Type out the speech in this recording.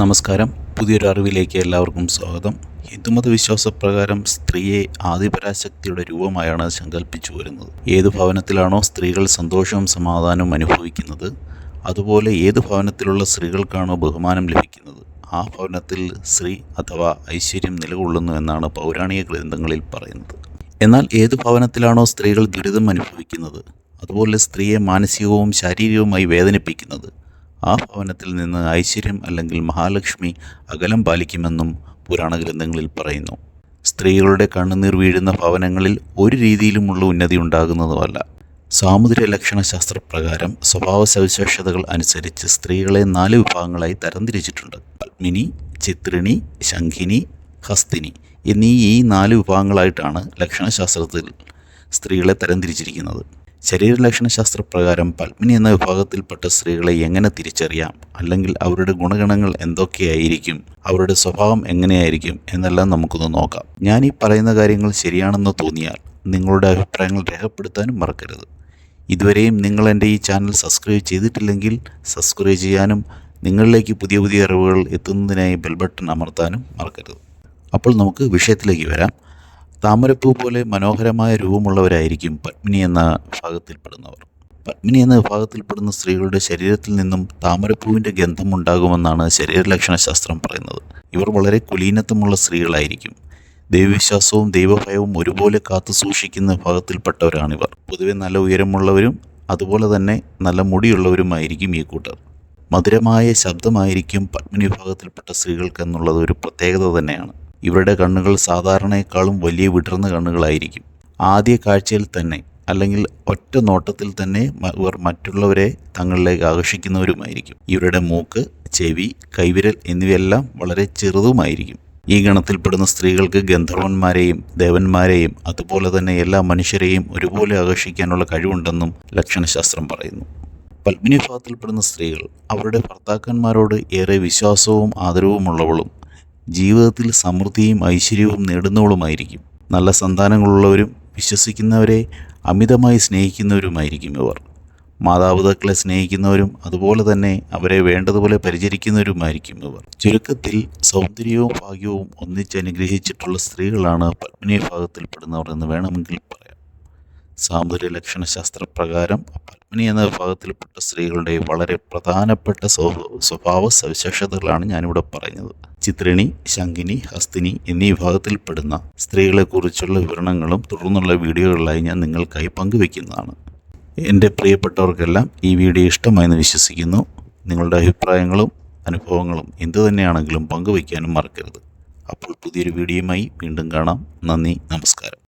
നമസ്കാരം. പുതിയൊരു അറിവിലേക്ക് എല്ലാവർക്കും സ്വാഗതം. ഹിന്ദുമത വിശ്വാസപ്രകാരം സ്ത്രീയെ ആദിപരാശക്തിയുടെ രൂപമായാണ് സങ്കല്പിച്ചു വരുന്നത്. ഏത് ഭവനത്തിലാണോ സ്ത്രീകൾ സന്തോഷവും സമാധാനവും അനുഭവിക്കുന്നത് അതുപോലെ ഏത് ഭവനത്തിലുള്ള സ്ത്രീകൾക്കാണോ ബഹുമാനം ലഭിക്കുന്നത് ആ ഭവനത്തിൽ സ്ത്രീ അഥവാ ഐശ്വര്യം നിലകൊള്ളുന്നു എന്നാണ് പൗരാണിക ഗ്രന്ഥങ്ങളിൽ പറയുന്നത്. എന്നാൽ ഏത് ഭവനത്തിലാണോ സ്ത്രീകൾ ദുരിതം അനുഭവിക്കുന്നത് അതുപോലെ സ്ത്രീയെ മാനസികവും ശാരീരികവുമായി വേദനിപ്പിക്കുന്നത് ആ ഭവനത്തിൽ നിന്ന് ഐശ്വര്യം അല്ലെങ്കിൽ മഹാലക്ഷ്മി അകലം പാലിക്കുമെന്നും പുരാണ ഗ്രന്ഥങ്ങളിൽ പറയുന്നു. സ്ത്രീകളുടെ കണ്ണുനീർ വീഴുന്ന ഭവനങ്ങളിൽ ഒരു രീതിയിലുമുള്ള ഉന്നതി ഉണ്ടാകുന്നതുമല്ല. സാമുദ്ര ലക്ഷണശാസ്ത്ര പ്രകാരം സ്വഭാവ സവിശേഷതകൾ അനുസരിച്ച് സ്ത്രീകളെ നാല് വിഭാഗങ്ങളായി തരംതിരിച്ചിട്ടുണ്ട്. പത്മിനി ചിത്രിണി ശംഖിനി ഹസ്തിനി എന്നീ ഈ നാല് വിഭാഗങ്ങളായിട്ടാണ് ലക്ഷണശാസ്ത്രത്തിൽ സ്ത്രീകളെ തരംതിരിച്ചിരിക്കുന്നത്. ശരീരലക്ഷണശാസ്ത്ര പ്രകാരം പത്മിനി എന്ന വിഭാഗത്തിൽപ്പെട്ട സ്ത്രീകളെ എങ്ങനെ തിരിച്ചറിയാം? അല്ലെങ്കിൽ അവരുടെ ഗുണഗണങ്ങൾ എന്തൊക്കെയായിരിക്കും? അവരുടെ സ്വഭാവം എങ്ങനെയായിരിക്കും? എന്നെല്ലാം നമുക്കൊന്ന് നോക്കാം. ഞാൻ ഈ പറയുന്ന കാര്യങ്ങൾ ശരിയാണെന്ന് തോന്നിയാൽ നിങ്ങളുടെ അഭിപ്രായങ്ങൾ രേഖപ്പെടുത്താനും മറക്കരുത്. ഇതുവരെയും നിങ്ങൾ എന്റെ ഈ ചാനൽ സബ്സ്ക്രൈബ് ചെയ്തിട്ടില്ലെങ്കിൽ സബ്സ്ക്രൈബ് ചെയ്യാനും നിങ്ങളിലേക്ക് പുതിയ പുതിയ അറിവുകൾ എത്തുന്നതിനായി ബെൽബട്ടൺ അമർത്താനും മറക്കരുത്. അപ്പോൾ നമുക്ക് വിഷയത്തിലേക്ക് വരാം. താമരപ്പൂ പോലെ മനോഹരമായ രൂപമുള്ളവരായിരിക്കും പത്മിനി എന്ന വിഭാഗത്തിൽപ്പെടുന്നവർ. പത്മിനി എന്ന വിഭാഗത്തിൽപ്പെടുന്ന സ്ത്രീകളുടെ ശരീരത്തിൽ നിന്നും താമരപ്പൂവിന്റെ ഗന്ധം ഉണ്ടാകുമെന്നാണ് ശരീരലക്ഷണശാസ്ത്രം പറയുന്നത്. ഇവർ വളരെ കുലീനത്വമുള്ള സ്ത്രീകളായിരിക്കും. ദൈവവിശ്വാസവും ദൈവഭയവും ഒരുപോലെ കാത്തു സൂക്ഷിക്കുന്ന വിഭാഗത്തിൽപ്പെട്ടവരാണിവർ. പൊതുവെ നല്ല ഉയരമുള്ളവരും അതുപോലെ തന്നെ നല്ല മുടിയുള്ളവരുമായിരിക്കും ഈ കൂട്ടർ. മധുരമായ ശബ്ദമായിരിക്കും പത്മിനി വിഭാഗത്തിൽപ്പെട്ട സ്ത്രീകൾക്ക് എന്നുള്ളത് ഒരു പ്രത്യേകത തന്നെയാണ്. ഇവരുടെ കണ്ണുകൾ സാധാരണയെക്കാളും വലിയ വിടർന്ന കണ്ണുകളായിരിക്കും. ആദ്യ കാഴ്ചയിൽ തന്നെ അല്ലെങ്കിൽ ഒറ്റ നോട്ടത്തിൽ തന്നെ ഇവർ മറ്റുള്ളവരെ തങ്ങളിലേക്ക് ആകർഷിക്കുന്നവരുമായിരിക്കും. ഇവരുടെ മൂക്ക് ചെവി കൈവിരൽ എന്നിവയെല്ലാം വളരെ ചെറുതുമായിരിക്കും. ഈ ഗണത്തിൽപ്പെടുന്ന സ്ത്രീകൾക്ക് ഗന്ധർവന്മാരെയും ദേവന്മാരെയും അതുപോലെ തന്നെ എല്ലാ മനുഷ്യരെയും ഒരുപോലെ ആകർഷിക്കാനുള്ള കഴിവുണ്ടെന്നും ലക്ഷണശാസ്ത്രം പറയുന്നു. പത്മിനി വിഭാഗത്തിൽപ്പെടുന്ന സ്ത്രീകൾ അവരുടെ ഭർത്താക്കന്മാരോട് ഏറെ വിശ്വാസവും ആദരവുമുള്ളവളും ജീവിതത്തിൽ സമൃദ്ധിയും ഐശ്വര്യവും നേടുന്നവളുമായിരിക്കും. നല്ല സന്താനങ്ങളുള്ളവരും വിശ്വസിക്കുന്നവരെ അമിതമായി സ്നേഹിക്കുന്നവരുമായിരിക്കും ഇവർ. മാതാപിതാക്കളെ സ്നേഹിക്കുന്നവരും അതുപോലെ തന്നെ അവരെ വേണ്ടതുപോലെ പരിചരിക്കുന്നവരുമായിരിക്കും ഇവർ. ചുരുക്കത്തിൽ സൗന്ദര്യവും ഭാഗ്യവും ഒന്നിച്ചനുഗ്രഹിച്ചിട്ടുള്ള സ്ത്രീകളാണ് പത്മിനി വിഭാഗത്തിൽപ്പെടുന്നവർ എന്ന് വേണമെങ്കിൽ പറയാം. സാമുദ്ര ലക്ഷണശാസ്ത്ര പ്രകാരം പത്മിനി എന്ന വിഭാഗത്തിൽപ്പെട്ട സ്ത്രീകളുടെ വളരെ പ്രധാനപ്പെട്ട സ്വഭാവ സവിശേഷതകളാണ് ഞാനിവിടെ പറഞ്ഞത് ചിത്രിണി ശങ്കിനി ഹസ്തിനി എന്നീ വിഭാഗത്തിൽപ്പെടുന്ന സ്ത്രീകളെക്കുറിച്ചുള്ള വിവരണങ്ങളും തുടർന്നുള്ള വീഡിയോകളിലായി ഞാൻ നിങ്ങൾക്കായി പങ്കുവെക്കുന്നതാണ് എന്റെ പ്രിയപ്പെട്ടവർക്കെല്ലാം ഈ വീഡിയോ ഇഷ്ടമായെന്ന് വിശ്വസിക്കുന്നു. നിങ്ങളുടെ അഭിപ്രായങ്ങളും അനുഭവങ്ങളും എന്തു തന്നെയാണെങ്കിലും പങ്കുവയ്ക്കാനും മറക്കരുത്. അപ്പോൾ പുതിയൊരു വീഡിയോയുമായി വീണ്ടും കാണാം. നന്ദി നമസ്കാരം.